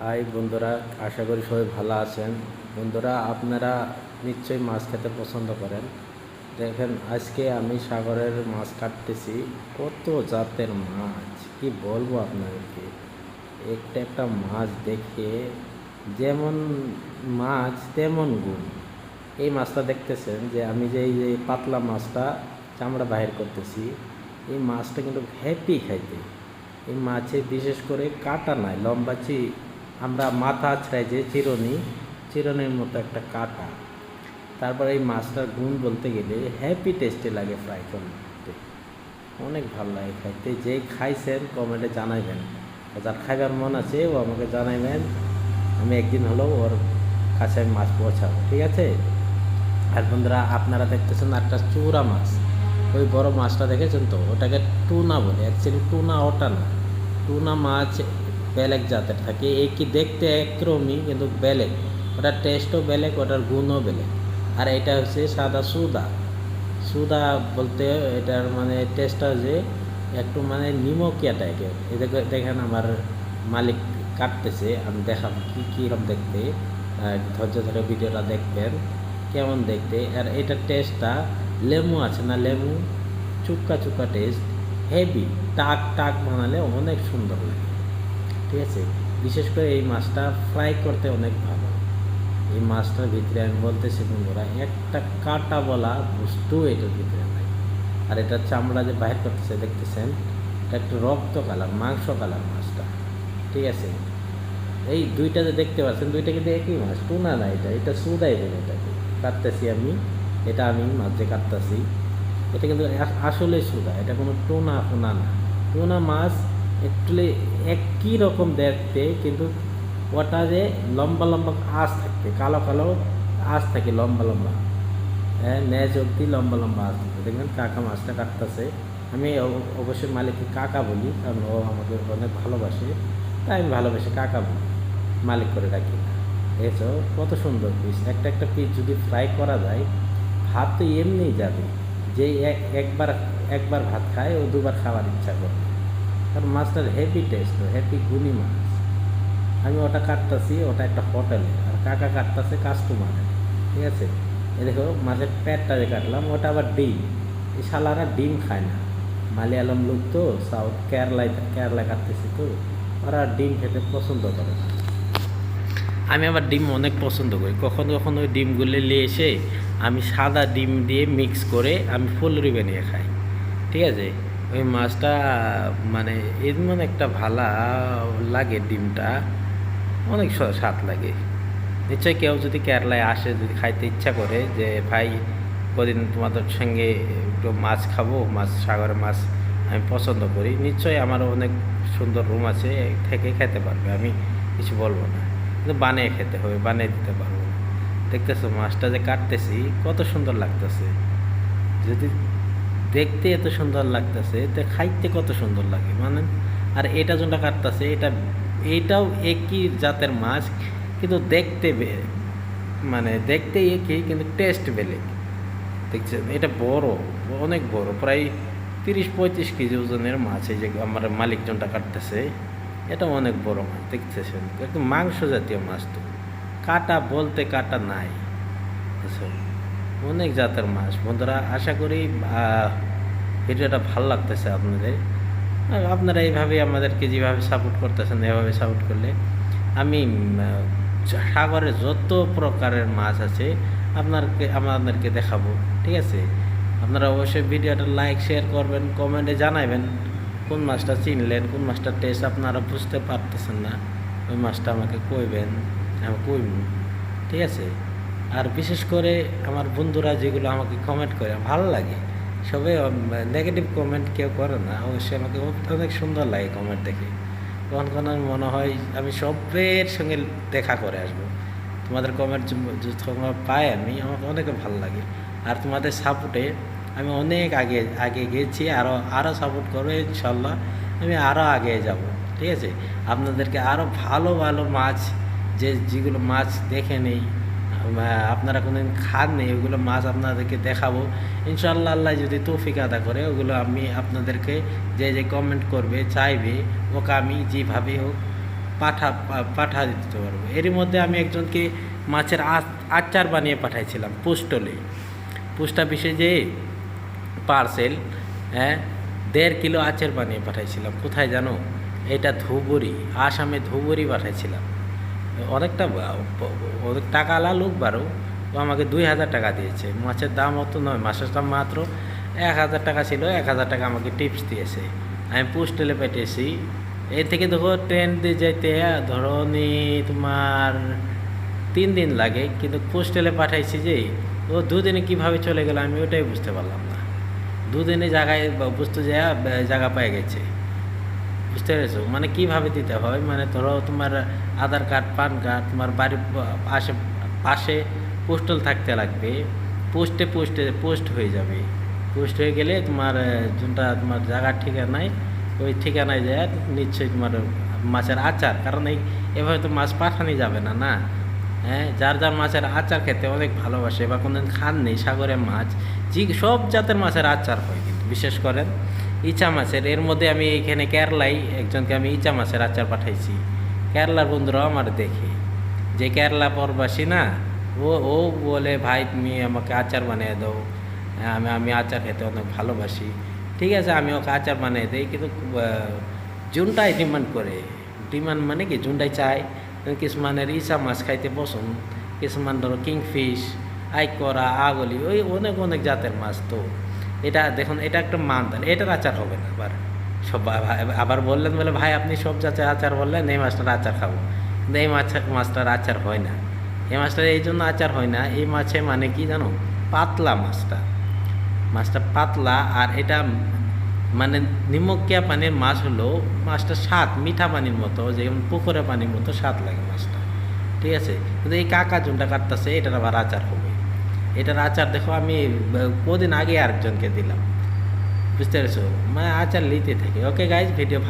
High বন্ধুরা, আশা করি সবাই ভালো আছেন। বন্ধুরা, আপনারা নিশ্চয়ই মাছ খেতে পছন্দ করেন। দেখেন, আজকে আমি সাগরের মাছ কাটতেছি। কত জাতের মাছ, কি বলব আপনাদেরকে? একটা একটা মাছ দেখে যেমন মাছ, তেমন গুণ। এই মাছটা দেখতেছেন যে, আমি যে এই যে পাতলা মাছটা চামড়া বাহির করতেছি, এই মাছটা কিন্তু হ্যাপি খাইতে। এই মাছে বিশেষ করে কাটা নাই, লম্বা চি আমরা মাথা আছড়াই যে চিরনি, চিরনির মতো একটা কাটা। তারপরে এই মাছটার গুণ বলতে গেলে হ্যাপি টেস্টি লাগে ফ্রাই করতে। অনেক ভালো লাগে খাইতে। যে খাইছেন কমেন্টে জানাইবেন। যার খাইবার মন আছে, ও আমাকে জানাইবেন। আমি একদিন হলেও ওর কাছে আমি মাছ পৌঁছাবো, ঠিক আছে? আর বন্ধুরা, আপনারা দেখতেছেন একটা চূড়া মাছ। ওই বড় মাছটা দেখেছেন তো? ওটাকে টুনা বলে। অ্যাকচুয়ালি টুনা ওটা না। টুনা মাছ বেলেগ জাতের থাকে। এই কি দেখতে একরমই কিন্তু বেলেগ। ওটার টেস্টও বেলেগ, ওটার গুণও বেলেগ। আর এটা হচ্ছে সাদা সুদা। সুদা বলতে এটার মানে টেস্টটা যে একটু মানে নিমকিয়া টাইপের দেখে- দেখেন আমার মালিক কাটতেছে, আমি দেখাবো কী কীরকম দেখতে। ধৈর্য ধরে ভিডিওটা দেখবেন, কেমন দেখতে। আর এটার টেস্টটা লেবু আছে না লেবু? চুক্কা চুক্কা টেস্ট হেভি টাক টাক বানালে অনেক সুন্দর লাগে। ঠিক আছে? বিশেষ করে এই মাছটা ফ্রাই করতে অনেক ভালো। এই মাছটার ভিতরে আমি বলতেছি বন্ধুরা, একটা কাটা বলা বস্তু এটার ভিতরে নাই। আর এটার চামড়া যে বাইর করতেছে, দেখতেছেন, এটা একটু রক্ত কালার, মাংস কালার মাছটা। ঠিক আছে? এই দুইটা যে দেখতে পাচ্ছেন, দুইটা কিন্তু একই মাছ, টুনা না এটা এটা সুদাই বলে এটাকে। কাটতেছি আমি, এটা আমি যে কাটতেছি। এটা কিন্তু আস- আসলে সুদা, এটা কোনো টোনা ফোনা না। টোনা মাছ একচুয়ালি একই রকম দেখতে, কিন্তু ওটা যে লম্বা লম্বা আঁশ থাকতে কালো কালো আঁশ থাকে লম্বা লম্বা। হ্যাঁ ন্যাচ অব্দি লম্বা লম্বা আঁশ থাকে দেখবেন কাকা মাছটা কাটতেছে। আমি অব- অবশ্যই মালিককে কাকা বলি, কারণ ও আমাকে অনেক ভালোবাসে, তাই আমি ভালোবাসি কাকা বলি, মালিক করে ডাকি। দেখেছ? কত সুন্দর পিস একটা একটা পিস যদি ফ্রাই করা যায়, ভাত তো এমনিই যাবে। যে এক- একবার একবার ভাত খায়, ও দুবার খাওয়ার ইচ্ছা করে। কারণ মাছটার হেভি টেস্ট হেভি গুণী মাছ আমি ওটা কাটতেছি, ওটা একটা হোটেলে আর কাকা কাটতেছে কাস্টমারে ঠিক আছে? এ দেখো মাছের প্যাটটা যে কাটলাম, ওটা আবার ডিম। এই শালারা ডিম খায় না। মালিয়ালম লোক তো, সাউথ কেরালায় কেরালায় কাটতেছি তো। ওরা ডিম খেতে পছন্দ করে আমি আবার ডিম অনেক পছন্দ করি। কখনো কখনো ওই ডিমগুলো নিয়ে এসে আমি সাদা ডিম দিয়ে মিক্স করে আমি ফুলরি বানিয়ে খাই। ঠিক আছে? ওই মাছটা মানে এমন একটা ভালা লাগে ডিমটা, অনেক স্বাদ লাগে। নিশ্চয়ই কেউ যদি কেরালায় আসে, যদি খাইতে ইচ্ছা করে যে, ভাই, কদিন তোমাদের সঙ্গে একটু মাছ খাব, মাছ, সাগরের মাছ আমি পছন্দ করি। নিশ্চয়ই আমার অনেক সুন্দর রুম আছে, থেকে খেতে পারবে, আমি কিছু বলব না। কিন্তু বানিয়ে খেতে হবে, বানিয়ে দিতে পারব দেখতেছো মাছটা যে কাটতেছি, কত সুন্দর লাগতেছে। যদি দেখতে এত সুন্দর লাগতেছে, তো খাইতে কত সুন্দর লাগে মানে? আর এটা যেটা কাটতেছে, এটা এইটাও একই জাতের মাছ, কিন্তু দেখতে মানে দেখতে একই, কিন্তু টেস্ট বেলেগ দেখছেন? এটা বড়, অনেক বড়, প্রায় তিরিশ পঁয়ত্রিশ কেজি ওজনের মাছ, এই যে আমার মালিক জনটা কাটতেছে, এটা অনেক বড় মাছ, দেখতেছেন? একদম মাংস জাতীয় মাছ তো। কাটা বলতে কাটা নাই? অনেক জাতের মাছ। বন্ধুরা, আশা করি ভিডিওটা ভালো লাগতেছে আপনাদের। আপনারা এইভাবে আমাদেরকে যেভাবে সাপোর্ট করতেছেন, এভাবে সাপোর্ট করলে আমি সাগরে যত প্রকারের মাছ আছে, আপনারকে, আমাদেরকে দেখাবো, ঠিক আছে? আপনারা অবশ্যই ভিডিওটা লাইক শেয়ার করবেন কমেন্টে জানাবেন কোন মাছটা চিনলেন, কোন মাছটার টেস্ট আপনারা বুঝতে পারতেছেন না, ওই মাছটা আমাকে কইবেন, আমি কইব ঠিক আছে? আর বিশেষ করে আমার বন্ধুরা যেগুলো আমাকে কমেন্ট করে, ভালো লাগে। সবাই নেগেটিভ কমেন্ট কেউ করে না। অবশ্যই আমাকে অনেক সুন্দর লাগে কমেন্ট দেখে। তখন কোনো মনে হয়, আমি সবের সঙ্গে দেখা করে আসব। তোমাদের কমেন্ট যখন পাই আমি, আমাকে অনেক ভালো লাগে। আর তোমাদের সাপোর্টে আমি অনেক আগে আগে গেছি আরও আরও সাপোর্ট করবে, ইনশাল্লাহ আমি আরও আগে যাব। ঠিক আছে? আপনাদেরকে আরও ভালো ভালো মাছ, যে, যেগুলো মাছ দেখে নেই আপনারা কোনোদিন খান নেই, ওগুলো মাছ আপনাদেরকে দেখাবো। ইনশাল্লাহ আল্লাহ যদি তৌফিক আদা করে, ওগুলো আমি আপনাদেরকে যে যে কমেন্ট করবে, চাইবে, ওকে আমি যেভাবে হোক পাঠা পাঠা দিতে পারব। এরই মধ্যে আমি একজনকে মাছের আচ- আচার বানিয়ে পাঠাইছিলাম, পোস্টলে। পোস্ট অফিসে যে পার্সেল হ্যাঁ দেড় কিলো আচার বানিয়ে পাঠাইছিলাম। কোথায় জানো? এটা ধুবুরি, আসামে ধুবুরি পাঠাইছিলাম। অনেকটা টাকালা লোক বারো, ও আমাকে দুই হাজার টাকা দিয়েছে। মাছের দাম অত নয়, মাছের দাম মাত্র এক হাজার টাকা ছিল, এক হাজার টাকা আমাকে টিপস দিয়েছে। আমি পোস্টেলে পাঠিয়েছি। এর থেকে দেখো ট্রেন দিয়ে যেতে ধরো নি তোমার তিন দিন লাগে, কিন্তু পোস্টেলে পাঠাইছি যে, ও দুদিনে কীভাবে চলে গেল আমি ওটাই বুঝতে পারলাম না। দুদিনে জায়গায় বুঝতে যায় জায়গা পেয়ে গেছে। বুঝতে পেরেছ? মানে কীভাবে দিতে হয়? মানে ধরো তোমার আধার কার্ড, পান কার্ড, তোমার বাড়ির পা- পাশে পোস্টাল থাকতে লাগবে। পোস্টে পোস্টে, পোস্ট হয়ে যাবে। পোস্ট হয়ে গেলে তোমার যোনটা তোমার জায়গার ঠিকানায়, ওই ঠিকানায় যায়, নিশ্চয়ই তোমার মাছের আচার। কারণ এই, এভাবে তো মাছ পাঠানি যাবে না না? হ্যাঁ যার যার মাছের আচার খেতে অনেক ভালোবাসে বা কোনদিন খান নেই সাগরের মাছ যে সব জাতের মাছের আচার হয় কিন্তু, বিশেষ করেন। ইচা মাছের এর মধ্যে আমি এখানে কেরলাই একজনকে আমি ইচা মাছের আচার পাঠাইছি। কেরলার বন্ধুরাও আমার দেখে। যে কেরলা পরবাসী না, ও ও বলে, ভাই, তুমি আমাকে আচার বানিয়ে দাও। আমি আমি আচার খেতে অনেক ভালোবাসি। ঠিক আছে, আমি ওকে আচার বানিয়ে দিই। কিন্তু জুনটাই ডিমান্ড করে। ডিমান্ড মানে কি? জুনটাই চায়। কিছুমানের ইসা মাছ খাইতে পছন্দ। কিছুমান ধরো কিংফিশ, আইকরা, আগলি, ওই অনেক অনেক জাতের মাছ তো। এটা দেখুন, এটা একটা মানদান, এটার আচার হবে না আবার। সব আবার বললেন বলে, ভাই, আপনি সব জাতের আচার বললেন, এই মাছটার আচার খাব। কিন্তু এই মাছ মাছটার আচার হয় না। এই মাছটার এই জন্য আচার হয় না, এই মাছে মানে কি জানো? পাতলা মাছটা। মাছটা পাতলা আর এটা মানে নিমকিয়া পানির মাছ হলো মাছটা স্বাদ, মিঠা পানির মতো, যেমন পুকুরে পানির মতো স্বাদ লাগে মাছটা। ঠিক আছে? কিন্তু এই কাকা জুনটা কাটতেছে, এটার আবার আচার হবে এটার আচার দেখো, আমি কদিন আগে আরেকজনকে দিলাম। বুঝতে পেরেছ? মানে আচার নিতে থাকি। Okay guys video